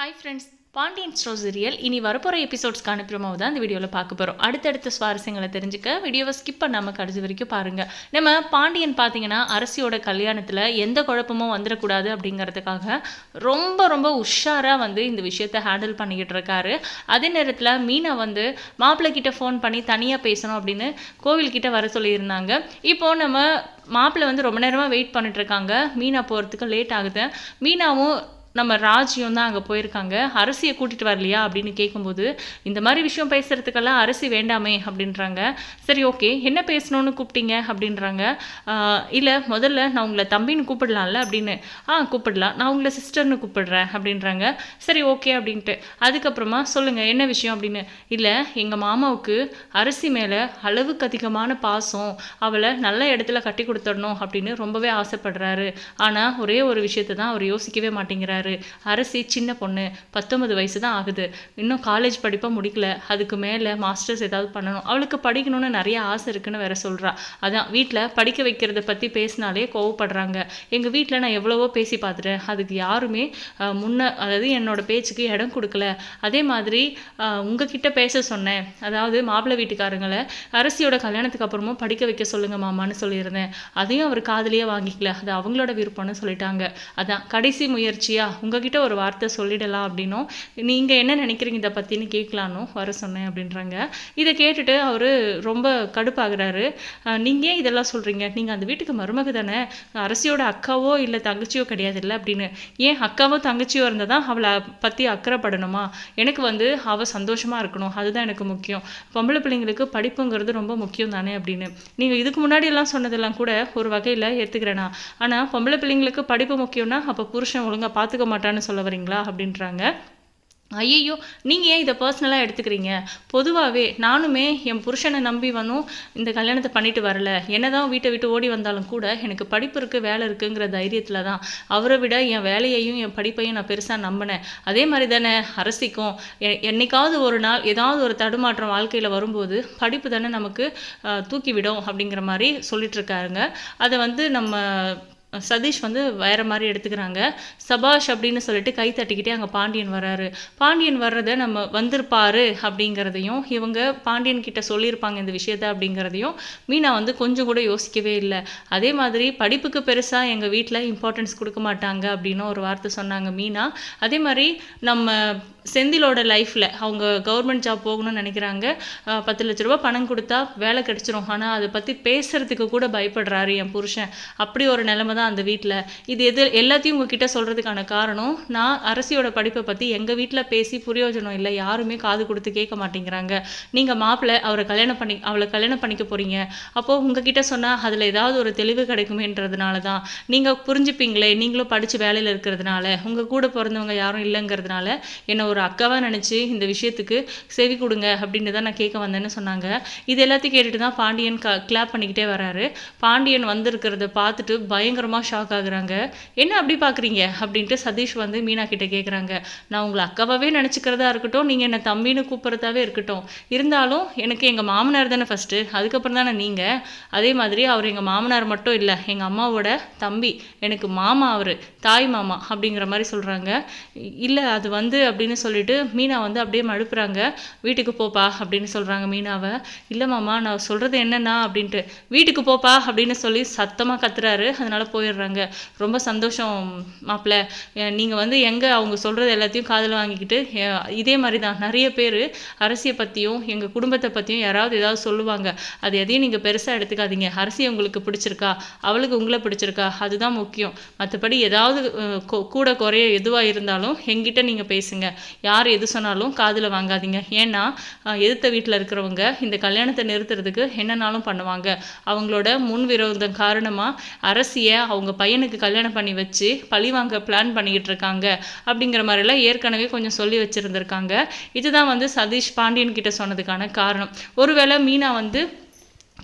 Hi friends Pandian stores real இனி வரப்போகிற எபிசோட்ஸ்க்கான promo தான் இந்த வீடியோவில் பார்க்க போகிறோம் அடுத்தடுத்த சுவாரஸ்யங்களை தெரிஞ்சுக்க வீடியோவை ஸ்கிப் பண்ணாமல் கடைசி வரைக்கும் பாருங்கள் நம்ம பாண்டியன் பார்த்தீங்கன்னா அரசியோட கல்யாணத்தில் எந்த குழப்பமும் வந்துடக்கூடாது அப்படிங்கிறதுக்காக ரொம்ப ரொம்ப உஷாராக வந்து இந்த விஷயத்தை ஹேண்டில் பண்ணிக்கிட்டு இருக்காரு. அதே நேரத்தில் மீனா வந்து மாப்பிள்ளைக்கிட்ட ஃபோன் பண்ணி தனியாக பேசணும் அப்படின்னு கோவில்கிட்ட வர சொல்லியிருந்தாங்க. இப்போது நம்ம மாப்பிள்ளை வந்து ரொம்ப நேரமாக வெயிட் பண்ணிட்டு இருக்காங்க. மீனா போகிறதுக்கு லேட் ஆகுது. மீனாவும் நம்ம ராஜ்யம் தான் அங்கே போயிருக்காங்க. அரசியை கூட்டிகிட்டு வரலையா அப்படின்னு கேட்கும்போது இந்த மாதிரி விஷயம் பேசுகிறதுக்கெல்லாம் அரசி வேண்டாமே அப்படின்றாங்க. சரி ஓகே என்ன பேசணும்னு கூப்பிட்டீங்க அப்படின்றாங்க. இல்லை முதல்ல நான் உங்களை தம்பின்னு கூப்பிடலாம்ல அப்படின்னு. ஆ கூப்பிடலாம். நான் உங்களை சிஸ்டர்னு கூப்பிடுறேன் அப்படின்றாங்க. சரி ஓகே அப்படின்ட்டு. அதுக்கப்புறமா சொல்லுங்கள் என்ன விஷயம் அப்படின்னு. இல்லை எங்கள் மாமாவுக்கு அரிசி மேலே அளவுக்கு அதிகமான பாசம். அவளை நல்ல இடத்துல கட்டி கொடுத்துடணும் அப்படின்னு ரொம்பவே ஆசைப்படுறாரு. ஆனால் ஒரே ஒரு விஷயத்தை தான் அவர் யோசிக்கவே மாட்டேங்கிறார். அரசி சின்ன பொண்ணு பத்தொன்பது வயசு தான் ஆகுது. இன்னும் காலேஜ் படிப்பாக முடிக்கல. அதுக்கு மேலே மாஸ்டர்ஸ் ஏதாவது பண்ணணும். அவளுக்கு படிக்கணும்னு நிறைய ஆசை இருக்குன்னு வேற சொல்கிறா அதான் வீட்டில் படிக்க வைக்கிறத பற்றி பேசினாலே கோவப்படுறாங்க. எங்கள் வீட்டில் நான் எவ்வளவோ பேசி பார்த்துட்டேன். அதுக்கு யாருமே முன்ன அதாவது என்னோட பேச்சுக்கு இடம் கொடுக்கல. அதே மாதிரி உங்ககிட்ட பேச சொன்னேன். அதாவது மாப்பிள்ளை வீட்டுக்காரங்களை அரசியோட கல்யாணத்துக்கு அப்புறமும் படிக்க வைக்க சொல்லுங்க மாமான்னு சொல்லியிருந்தேன். அதையும் அவர் காதலியே வாங்கிக்கல. அது அவங்களோட விருப்பம்னு சொல்லிட்டாங்க. அதான் கடைசி முயற்சியா உங்ககிட்ட ஒரு வார்த்தை சொல்லிடலாம் அப்படின்னும். நீங்க என்ன நினைக்கிறீங்க? இதை பத்தின்னு கேட்கலான்னு வர சொன்னேன் அப்படின்றாங்க. இதை கேட்டுட்டு அவரு ரொம்ப கடுப்பாகிறாரு. நீங்கள் நீங்க ஏன் இதெல்லாம் சொல்றீங்க? நீங்க அந்த வீட்டுக்கு மருமக தானே? அரசியோட அக்காவோ இல்லை தங்கச்சியோ கிடையாது இல்லை அப்படின்னு. ஏன் அக்காவோ தங்கச்சியோ இருந்தால் தான் அவளை பற்றி அக்கறைப்படணுமா? எனக்கு வந்து அவள் சந்தோஷமாக இருக்கணும். அதுதான் எனக்கு முக்கியம். பொம்பளை பிள்ளைங்களுக்கு படிப்புங்கிறது ரொம்ப முக்கியம் தானே அப்படின்னு. நீங்கள் இதுக்கு முன்னாடி எல்லாம் சொன்னதெல்லாம் கூட ஒரு வகையில் ஏற்றுக்கிறேனா ஆனால் பொம்பளை பிள்ளைங்களுக்கு படிப்பு முக்கியம்னா அப்போ புருஷன் ஒழுங்காக பார்த்துக்க மாட்டான்னு சொல்ல வரீங்களா அப்படின்றாங்க. ஐயையோ நீங்கள் ஏன் இதை பர்சனலாக எடுத்துக்கிறீங்க? பொதுவாகவே நானுமே என் புருஷனை நம்பி வந்தும் இந்த கல்யாணத்தை பண்ணிட்டு வரல. என்ன தான் வீட்டை விட்டு ஓடி வந்தாலும் கூட எனக்கு படிப்பு இருக்குது வேலை இருக்குங்கிற தைரியத்தில் தான். அவரை விட என் வேலையையும் என் படிப்பையும் நான் பெருசாக நம்பினேன். அதே மாதிரி தானே அரசிக்கும் என்னைக்காவது ஒரு நாள் ஏதாவது ஒரு தடுமாற்றம் வாழ்க்கையில் வரும்போது படிப்பு தானே நமக்கு தூக்கிவிடும் அப்படிங்கிற மாதிரி சொல்லிட்டு இருக்காருங்க. அதை வந்து நம்ம சதீஷ் வந்து வேறு மாதிரி எடுத்துக்கிறாங்க. சபாஷ் அப்படின்னு சொல்லிட்டு கை தட்டிக்கிட்டே அங்கே பாண்டியன் வராரு. பாண்டியன் வர்றதை நம்ம வந்திருப்பாரு அப்படிங்கிறதையும் இவங்க பாண்டியன் கிட்ட சொல்லியிருப்பாங்க இந்த விஷயத்த அப்படிங்கிறதையும் மீனா வந்து கொஞ்சம் கூட யோசிக்கவே இல்லை. அதே மாதிரி படிப்புக்கு பெருசாக எங்கள் வீட்டில் இம்பார்ட்டன்ஸ் கொடுக்க மாட்டாங்க அப்படின்னு ஒரு வார்த்தை சொன்னாங்க மீனா. அதே மாதிரி நம்ம செந்திலோட லைஃப்பில் அவங்க கவர்மெண்ட் ஜாப் போகணும்னு நினைக்கிறாங்க. பத்து லட்ச ரூபா பணம் கொடுத்தா வேலை கிடச்சிரும். ஆனால் அதை பற்றி பேசுகிறதுக்கு கூட பயப்படுறாரு என் புருஷன். அப்படி ஒரு நிலைமை தான் அந்த வீட்டில் இது எது எல்லாத்தையும் உங்ககிட்ட சொல்கிறதுக்கான காரணம் நான் அரசியோட படிப்பை பற்றி எங்கள் வீட்டில் பேசி பிரயோஜனம் இல்லை யாருமே காது கொடுத்து கேட்க மாட்டேங்கிறாங்க. நீங்கள் மாப்பிள்ளை அவரை கல்யாணம் பண்ணி அவளை கல்யாணம் பண்ணிக்க போகிறீங்க அப்போது உங்ககிட்ட சொன்னால் அதில் ஏதாவது ஒரு தெளிவு கிடைக்குமேன்றதுனால தான் நீங்கள் புரிஞ்சுப்பீங்களே நீங்களும் படித்து வேலையில் இருக்கிறதுனால உங்கள் கூட பிறந்தவங்க யாரும் இல்லைங்கிறதுனால என்னை ஒரு அக்காவாக நினச்சி இந்த விஷயத்துக்கு செவி கொடுங்க அப்படின்னு தான் நான் கேட்க வந்தேன்னு சொன்னாங்க. இது எல்லாத்தையும் கேட்டுட்டு தான் பாண்டியன் க கிளாப் பண்ணிக்கிட்டே வராரு. பாண்டியன் வந்திருக்கிறத பார்த்துட்டு பயங்கரமாக ஷாக் ஆகுறாங்க. என்ன அப்படி பார்க்குறீங்க? அப்படின்ட்டு சதீஷ் வந்து மீனா கிட்டே கேட்குறாங்க நான் உங்களை அக்காவாகவே நினச்சிக்கிறதா இருக்கட்டும் நீங்கள் என்னை தம்பின்னு கூப்பிட்றதாவே இருக்கட்டும். இருந்தாலும் எனக்கு எங்கள் மாமனார் தானே ஃபஸ்ட்டு அதுக்கப்புறம் தானே நீங்கள் அதே மாதிரி அவர் எங்கள் மாமனார் மட்டும் இல்லை எங்கள் அம்மாவோட தம்பி எனக்கு மாமா அவர் தாய் மாமா அப்படிங்கிற மாதிரி சொல்கிறாங்க இல்லை அது வந்து அப்படின்னு சொல்லிட்டு மீனா வந்து அப்படியே மழுப்புறாங்க. வீட்டுக்கு போப்பா அப்படின்னு சொல்கிறாங்க மீனாவை. இல்லை மாமா நான் சொல்கிறது என்னன்னா அப்படின்ட்டு வீட்டுக்கு போப்பா அப்படின்னு சொல்லி சத்தமாக கத்துறாரு. அதனால் போய் போயிடுறாங்க. ரொம்ப சந்தோஷம் மாப்பிள்ள. நீங்கள் வந்து எங்கே அவங்க சொல்கிறது எல்லாத்தையும் காதில் வாங்கிக்கிட்டு இதே மாதிரி தான் நிறைய பேர் அரசியை பற்றியும் எங்கள் குடும்பத்தை பற்றியும் யாராவது ஏதாவது சொல்லுவாங்க. அது எதையும் நீங்கள் பெருசாக எடுத்துக்காதீங்க. அரசி உங்களுக்கு பிடிச்சிருக்கா? அவளுக்கு உங்களை பிடிச்சிருக்கா? அதுதான் முக்கியம். மற்றபடி ஏதாவது கொ- கூட குறைய எதுவாக இருந்தாலும் எங்கிட்ட நீங்கள் பேசுங்க. யார் எது சொன்னாலும் காதில் வாங்காதீங்க. ஏன்னா எதிர்த்த வீட்டில் இருக்கிறவங்க இந்த கல்யாணத்தை நிறுத்துறதுக்கு என்னன்னாலும் பண்ணுவாங்க. அவங்களோட முன் விரோதம் காரணமாக அரசியை அவங்க பையனுக்கு கல்யாணம் பண்ணி வச்சு பழி வாங்க பிளான் பண்ணிக்கிட்டு இருக்காங்க அப்படிங்கிற மாதிரிலாம் ஏற்கனவே கொஞ்சம் சொல்லி வச்சுருந்துருக்காங்க. இதுதான் வந்து சதீஷ் பாண்டியன் கிட்ட சொன்னதுக்கான காரணம். ஒருவேளை மீனா வந்து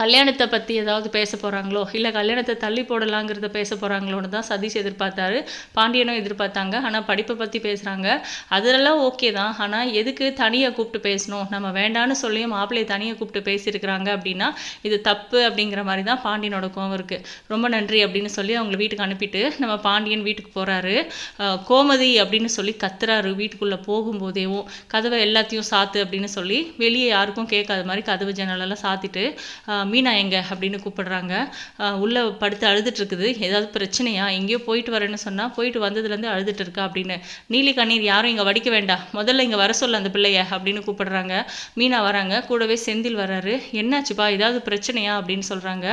கல்யாணத்தை பற்றி ஏதாவது பேச போகிறாங்களோ இல்லை கல்யாணத்தை தள்ளி போடலாங்கிறத பேச போகிறாங்களோன்னு தான் சதீஷ் எதிர்பார்த்தாரு. பாண்டியனும் எதிர்பார்த்தாங்க. ஆனால் படிப்பை பற்றி பேசுகிறாங்க அதெல்லாம் ஓகே தான். ஆனால் எதுக்கு தனியாக கூப்பிட்டு பேசணும்? நம்ம வேண்டான்னு சொல்லியும் மாப்பிள்ளையை தனியாக கூப்பிட்டு பேசியிருக்கிறாங்க அப்படின்னா இது தப்பு அப்படிங்கிற மாதிரி தான் பாண்டியனோட கோவம் இருக்குது ரொம்ப நன்றி அப்படின்னு சொல்லி அவங்கள வீட்டுக்கு அனுப்பிட்டு நம்ம பாண்டியன் வீட்டுக்கு போகிறாரு கோமதி அப்படின்னு சொல்லி கத்துறாரு வீட்டுக்குள்ளே போகும்போதேவும். கதவை எல்லாத்தையும் சாத்து அப்படின்னு சொல்லி வெளியே யாருக்கும் கேட்காத மாதிரி கதவு ஜன்னலெல்லாம் சாத்திட்டு மீனா எங்க அப்படின்னு கூப்பிடுறாங்க. உள்ளே படுத்து அழுதுட்டு இருக்குது. ஏதாவது பிரச்சனையா? எங்கேயோ போயிட்டு வரேன்னு சொன்னால் போயிட்டு வந்ததுலேருந்து அழுதுட்டு இருக்கா அப்படின்னு. நீலி கண்ணீர் யாரும் இங்கே வடிக்க வேண்டாம். முதல்ல இங்கே வர சொல்ல அந்த பிள்ளைய அப்படின்னு கூப்பிடுறாங்க. மீனா வராங்க. கூடவே செந்தில் வராரு. என்னாச்சுப்பா? ஏதாவது பிரச்சனையா? அப்படின்னு சொல்கிறாங்க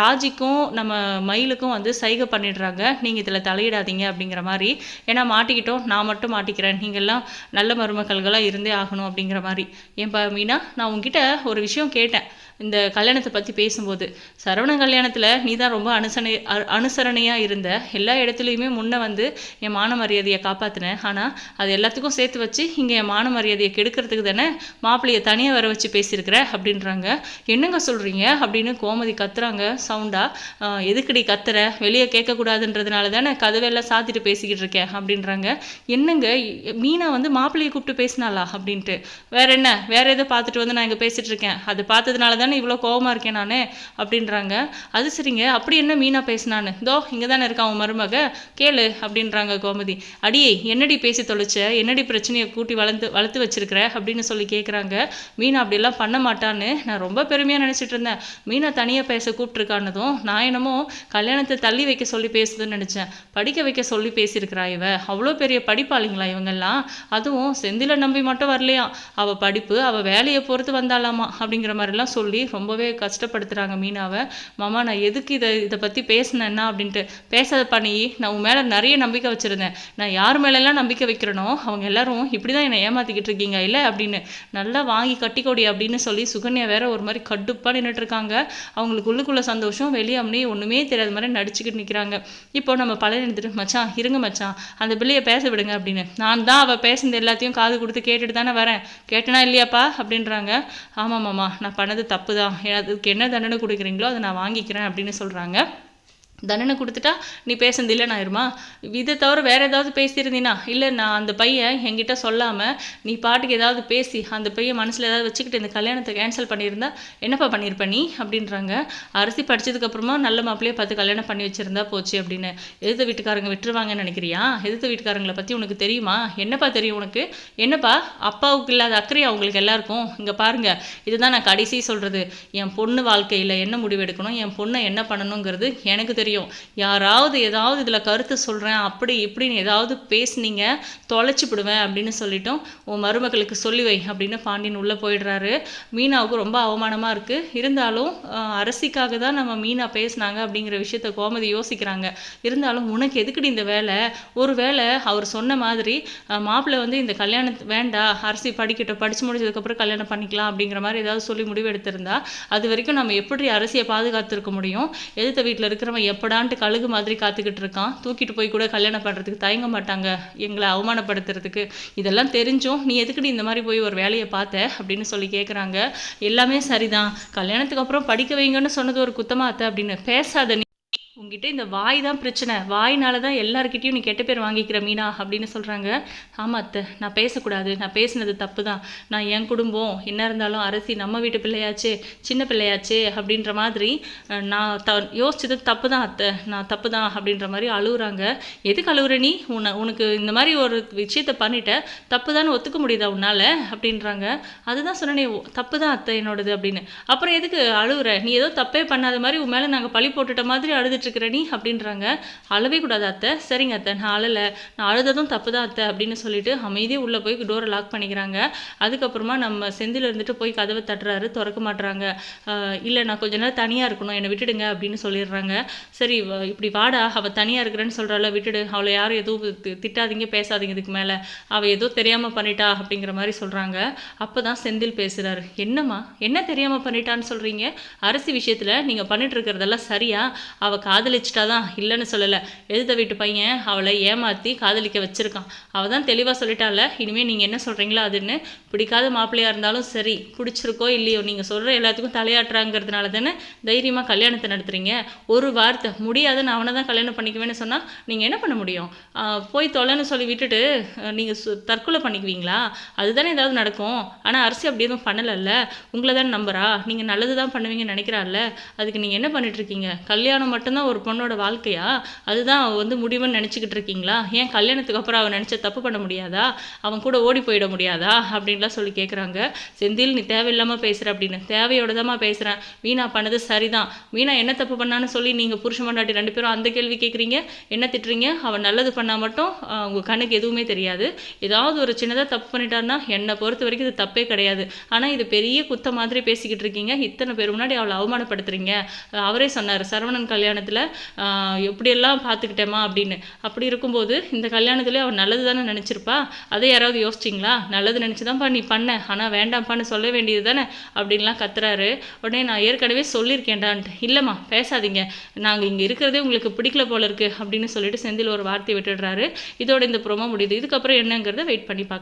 ராஜிக்கும் நம்ம மயிலுக்கும் வந்து சைகை பண்ணிடுறாங்க. நீங்கள் இதில் தலையிடாதீங்க அப்படிங்கிற மாதிரி. ஏன்னா மாட்டிக்கிட்டோம். நான் மட்டும் மாட்டிக்கிறேன். நீங்கள்லாம் நல்ல மருமக்கள்களாக இருந்தே ஆகணும் அப்படிங்கிற மாதிரி. ஏன்பா மீனா? நான் உங்ககிட்ட ஒரு விஷயம் கேட்டேன். இந்த கல்யாணத்தை பற்றி பேசும்போது சரவண கல்யாணத்தில் நீ தான் ரொம்ப அனுசரணை அனுசரணையாக இருந்த. எல்லா இடத்துலையுமே முன்னே வந்து என் மான மரியாதையை காப்பாற்றினேன் ஆனால் அது எல்லாத்துக்கும் சேர்த்து வச்சு இங்கே என் மான மரியாதையை கெடுக்கிறதுக்கு தானே மாப்பிள்ளையை தனியாக வர வச்சு பேசியிருக்கிற அப்படின்றாங்க. என்னங்க சொல்கிறீங்க அப்படின்னு கோமதி கத்துறாங்க. சவுண்டாக எதுக்கடி கத்துற? வெளியே கேட்கக்கூடாதுன்றதுனால தானே கதவெல்லாம் சாத்திட்டு பேசிக்கிட்டு இருக்கேன் அப்படின்றாங்க. என்னங்க மீனா வந்து மாப்பிள்ளையை கூப்பிட்டு பேசினாளா? அப்படின்ட்டு. வேற என்ன? வேற எதை பார்த்துட்டு வந்து நான் இங்கே பேசிட்டு இருக்கேன். அது பார்த்ததுனால தான் தானே இவ்வளோ கோபமாக இருக்கேன் நான்? அப்படின்றாங்க. அது சரிங்க. அப்படி என்ன மீனா பேசினான்னு? தோ இங்கே தானே இருக்கான் அவன் மருமக? கேளு அப்படின்றாங்க கோமதி. அடியே என்னடி பேசி தொலைச்ச? என்னடி பிரச்சனையை கூட்டி வளர்த்து வளர்த்து வச்சிருக்கிற? அப்படின்னு சொல்லி கேட்குறாங்க மீனா அப்படிலாம் பண்ண மாட்டான்னு நான் ரொம்ப பெருமையாக நினச்சிட்டு இருந்தேன். மீனா தனியாக பேச கூப்பிட்டுருக்கானதும் நான் என்னமோ கல்யாணத்தை தள்ளி வைக்க சொல்லி பேசுதுன்னு நினச்சேன். படிக்க வைக்க சொல்லி பேசியிருக்கிறா இவ. அவ்வளோ பெரிய படிப்பாளிங்களா இவங்கெல்லாம்? அதுவும் செந்தில நம்பி மட்டும் வரலையா? அவள் படிப்பு அவள் வேலையை பொறுத்து வந்தாலாமா? அப்படிங்கிற மாதிரிலாம் சொல்லி சொல்லி ரொம்பவே கஷ்டப்படுத்துகிறாங்க மீனாவை. மாமா நான் எதுக்கு இதை இதை பற்றி பேசினேன்னா அப்படின்ட்டு. பேசாதப்பா நீ நான் உன் மேலே நிறைய நம்பிக்கை வச்சுருந்தேன். நான் யார் மேலெல்லாம் நம்பிக்கை வைக்கிறனோ அவங்க எல்லாரும் இப்படி தான் என்னை ஏமாற்றிக்கிட்டு இருக்கீங்க இல்லை? அப்படின்னு. நல்லா வாங்கி கட்டிக்கொடி அப்படின்னு சொல்லி சுகன்யா வேற ஒரு மாதிரி கடுப்பாக நின்றுட்டுருக்காங்க அவங்களுக்கு உள்ளுக்குள்ள சந்தோஷம் வெளியே அப்படியே ஒன்றுமே தெரியாத மாதிரி நடிச்சுக்கிட்டு நிற்கிறாங்க இப்போ நம்ம பழைய நிறுத்துட்டு மச்சான் இருங்க மச்சான். அந்த பிள்ளையை பேச விடுங்க அப்படின்னு. நான் தான் அவள் பேசுனது எல்லாத்தையும் காது கொடுத்து கேட்டுட்டு தானே வரேன். கேட்டனா இல்லையாப்பா? அப்படின்றாங்க. ஆமாம் மாமா நான் பண்ணது தப்பு. தப்பு தான் அதுக்கு என்ன தண்டனை கொடுக்குறீங்களோ அதை நான் வாங்கிக்கிறேன் அப்படின்னு சொல்கிறாங்க தண்டனை கொடுத்துட்டா நீ பேசுனது இல்லை நான் இருமா? இதை தவிர வேறு ஏதாவது பேசியிருந்தீனா? இல்லை நான் அந்த பையன் என்கிட்ட சொல்லாமல் நீ பாட்டுக்கு ஏதாவது பேசி அந்த பையன் மனசில் ஏதாவது வச்சுக்கிட்டு இந்த கல்யாணத்தை கேன்சல் பண்ணியிருந்தா என்னப்பா பண்ணியிருப்ப நீ? அப்படின்றாங்க. அரிசி படித்ததுக்கப்புறமா நல்ல மாப்பிள்ளையே பார்த்து கல்யாணம் பண்ணி வச்சுருந்தா போச்சு அப்படின்னு. எதிர்த்த வீட்டுக்காரங்க விட்டுருவாங்கன்னு நினைக்கிறியா? எதிர்த்த வீட்டுக்காரங்களை பற்றி உனக்கு தெரியுமா? என்னப்பா தெரியும் உனக்கு? என்னப்பா? அப்பாவுக்கு இல்லாத அக்கறையா அவங்களுக்கு எல்லாருக்கும்? இங்கே பாருங்கள் இதுதான் நான் கடைசி சொல்கிறது என் பொண்ணு வாழ்க்கையில் என்ன முடிவெடுக்கணும் என் பொண்ணை என்ன பண்ணணுங்கிறது எனக்கு தெரியும். தெரியும். யாராவது ஏதாவது இதில் கருத்து சொல்கிறேன் அப்படி இப்படின்னு ஏதாவது பேசுனீங்க தொலைச்சி விடுவேன் அப்படின்னு சொல்லிட்டோம் உன் மருமகளுக்கு சொல்லி வை அப்படின்னு பாண்டியன் உள்ளே போயிடுறாரு. மீனாவுக்கு ரொம்ப அவமானமாக இருக்குது இருந்தாலும் அரசிக்காக தான் நம்ம மீனா பேசினாங்க அப்படிங்கிற விஷயத்த கோமதி யோசிக்கிறாங்க. இருந்தாலும் உனக்கு எதுக்குடி இந்த வேலை? ஒரு வேலை அவர் சொன்ன மாதிரி மாப்பிள்ளை வந்து இந்த கல்யாணம் வேண்டாம் அரசி படிக்கட்டும் படித்து முடிச்சதுக்கப்புறம் கல்யாணம் பண்ணிக்கலாம் அப்படிங்கிற மாதிரி ஏதாவது சொல்லி முடிவு எடுத்திருந்தா அது வரைக்கும் நம்ம எப்படி அரசியை பாதுகாத்துருக்க முடியும்? எதிர்த்த வீட்டில் இருக்கிறவன் எப்படான்ட்டு கழுகு மாதிரி காத்துக்கிட்டு இருக்கான். தூக்கிட்டு போய் கூட கல்யாணம் பண்ணுறதுக்கு தயங்க மாட்டாங்க. எங்களை அவமானப்படுத்துறதுக்கு. இதெல்லாம் தெரிஞ்சும் நீ எதுக்குடி இந்த மாதிரி போய் ஒரு வேலையை பார்த்த? அப்படின்னு சொல்லி கேட்குறாங்க எல்லாமே சரிதான். கல்யாணத்துக்கு அப்புறம் படிக்க வைங்கன்னு சொன்னது ஒரு குத்தமாத்த அப்படின்னு. பேசாத உங்ககிட்ட இந்த வாய் தான் பிரச்சனை. வாய்னால தான் எல்லாருக்கிட்டையும் நீ கெட்ட பேர் வாங்கிக்கிற மீனா அப்படின்னு சொல்கிறாங்க ஆமாம் அத்தை நான் பேசக்கூடாது. நான் பேசினது தப்பு தான் நான் என் குடும்பம் என்ன இருந்தாலும் அரசி நம்ம வீட்டு பிள்ளையாச்சே சின்ன பிள்ளையாச்சே அப்படின்ற மாதிரி நான் த யோசிச்சது தப்பு தான் அத்தை. நான் தப்பு தான் அப்படின்ற மாதிரி அழுகுறாங்க எதுக்கு அழுகுற நீ? உன்னை உனக்கு இந்த மாதிரி ஒரு விஷயத்த பண்ணிட்ட தப்பு தான் ஒத்துக்க முடியுதா உன்னால்? அப்படின்றாங்க. அதுதான் சொன்னேன் தப்பு தான் அத்தை என்னோடது அப்படின்னு. அப்புறம் எதுக்கு அழுகுற நீ ஏதோ தப்பே பண்ணாத மாதிரி உன் மேலே நாங்கள் பழி போட்டுட்ட மாதிரி அழுதுட்டு இருக்கிற நீ அப்படின்றாங்க. அழவே கூடாது அத்தை. சரிங்க அத்தை நான் அழலை. நான் அழுததும் தப்பு தான் அத்தை அப்படின்னு சொல்லிட்டு அமைதியாக உள்ளே போய் டோரை லாக் பண்ணிக்கிறாங்க. அதுக்கப்புறமா நம்ம செந்தில் இருந்துட்டு போய் கதவை தட்டுறாரு. திறக்க மாட்டுறாங்க இல்லை நான் கொஞ்ச நேரம் தனியாக இருக்கணும். என்னை விட்டுடுங்க அப்படின்னு சொல்லிடுறாங்க. சரி இப்படி வாடா. அவள் தனியாக இருக்கிறேன்னு சொல்கிறாள் விட்டுடு. அவளை யாரும் எதுவும் திட்டாதீங்க பேசாதீங்க இதுக்கு மேலே. அவள் ஏதோ தெரியாமல் பண்ணிட்டா அப்படிங்கிற மாதிரி சொல்கிறாங்க அப்போ தான் செந்தில் பேசுகிறாரு என்னம்மா? என்ன தெரியாமல் பண்ணிட்டான்னு சொல்கிறீங்க அரசு விஷயத்தில் நீங்கள் பண்ணிட்டு இருக்கிறதெல்லாம் சரியா? அவள் காதலிச்சிட்டா தான் இல்லைன்னு சொல்லலை. எழுத வீட்டு பையன் அவளை ஏமாற்றி காதலிக்க வச்சுருக்கான். அவள் தான் தெளிவாக சொல்லிட்டால இனிமேல் நீங்கள் என்ன சொல்கிறீங்களோ அதுன்னு? பிடிக்காத மாப்பிள்ளையாக இருந்தாலும் சரி பிடிச்சிருக்கோ இல்லையோ நீங்கள் சொல்கிற எல்லாத்துக்கும் தலையாட்டுறாங்கிறதுனால தானே தைரியமாக கல்யாணத்தை நடத்துகிறீங்க ஒரு வார்த்தை முடியாதுன்னு அவனை தான் கல்யாணம் பண்ணிக்குவேன்னு சொன்னால் நீங்கள் என்ன பண்ண முடியும்? போய் தொலைன்னு சொல்லி விட்டுட்டு நீங்கள் தற்கொலை பண்ணிக்குவீங்களா? அதுதானே ஏதாவது நடக்கும். ஆனால் அரிசி அப்படி எதுவும் பண்ணலைல்ல? உங்களை தான் நம்புறா? நீங்கள் நல்லது தான் பண்ணுவீங்கன்னு நினைக்கிறாள்ல? அதுக்கு நீங்கள் என்ன பண்ணிட்டுருக்கீங்க கல்யாணம் மட்டும்தான் ஒரு பொண்ணோட வாழ்க்கையா? அதுதான் அவள் வந்து முடிவுன்னு நினச்சிக்கிட்டு இருக்கீங்களா? ஏன் கல்யாணத்துக்கு அப்புறம் அவன் நினச்ச தப்பு பண்ண முடியாதா? அவன் கூட ஓடி போயிட முடியாதா? அப்படின்லாம் சொல்லி கேட்குறாங்க செந்தில் நீ தேவையில்லாமல் பேசுகிற அப்படின்னு. தேவையோட தான் பேசுகிறேன் வீணா பண்ணது சரிதான். வீணா என்ன தப்பு பண்ணான்னு சொல்லி நீங்கள் புருஷன் மண்டாட்டி ரெண்டு பேரும் அந்த கேள்வி கேட்குறீங்க என்ன திட்டுறீங்க? அவன் நல்லது பண்ணால் மட்டும் உங்கள் கண்ணுக்கு எதுவுமே தெரியாது. ஏதாவது ஒரு சின்னதாக தப்பு பண்ணிட்டான்னா என்னை பொறுத்த வரைக்கும் இது தப்பே கிடையாது. ஆனால் இது பெரிய குத்த மாதிரி பேசிக்கிட்டு இருக்கீங்க. இத்தனை பேர் முன்னாடி அவளை அவமானப்படுத்துறீங்க. அவரே சொன்னார் சரவணன் கல்யாணத்தில் எப்படியெல்லாம் பார்த்துக்கிட்டேமா அப்படின்னு. அப்படி இருக்கும்போது இந்த கல்யாணத்துலேயே அவன் நல்லது தானே நினச்சிருப்பா? அதை யாராவது யோசிச்சிங்களா? நல்லது நினச்சி தான்ப்பா நீ பண்ண. ஆனால் வேண்டாம்ப்பான்னு சொல்ல வேண்டியது தானே அப்படின்லாம் கத்துறாரு. உடனே நான் ஏற்கனவே சொல்லியிருக்கேன்டான்ட்டு. இல்லைம்மா பேசாதீங்க. நாங்கள் இங்கே இருக்கிறதே உங்களுக்கு பிடிக்கல போல இருக்கு அப்படின்னு சொல்லிட்டு செந்தில் ஒரு வார்த்தையை விட்டுடுறாரு. இதோட இந்த ப்ரோமோ முடியுது. இதுக்கப்புறம் என்னங்கிறத வெயிட் பண்ணி பார்க்கலாம்.